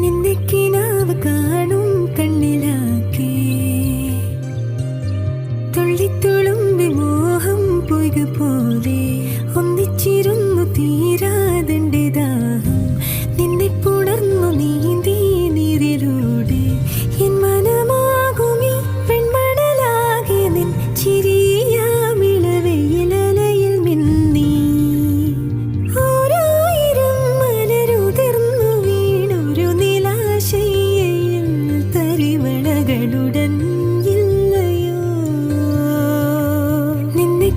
നിന്റെ കിനാവ് കാണും കണ്ണിലാക്കി മോഹം പൊയ്ക പോലെ നിന്നുടൻ ഇല്ലയോ നിന്നെ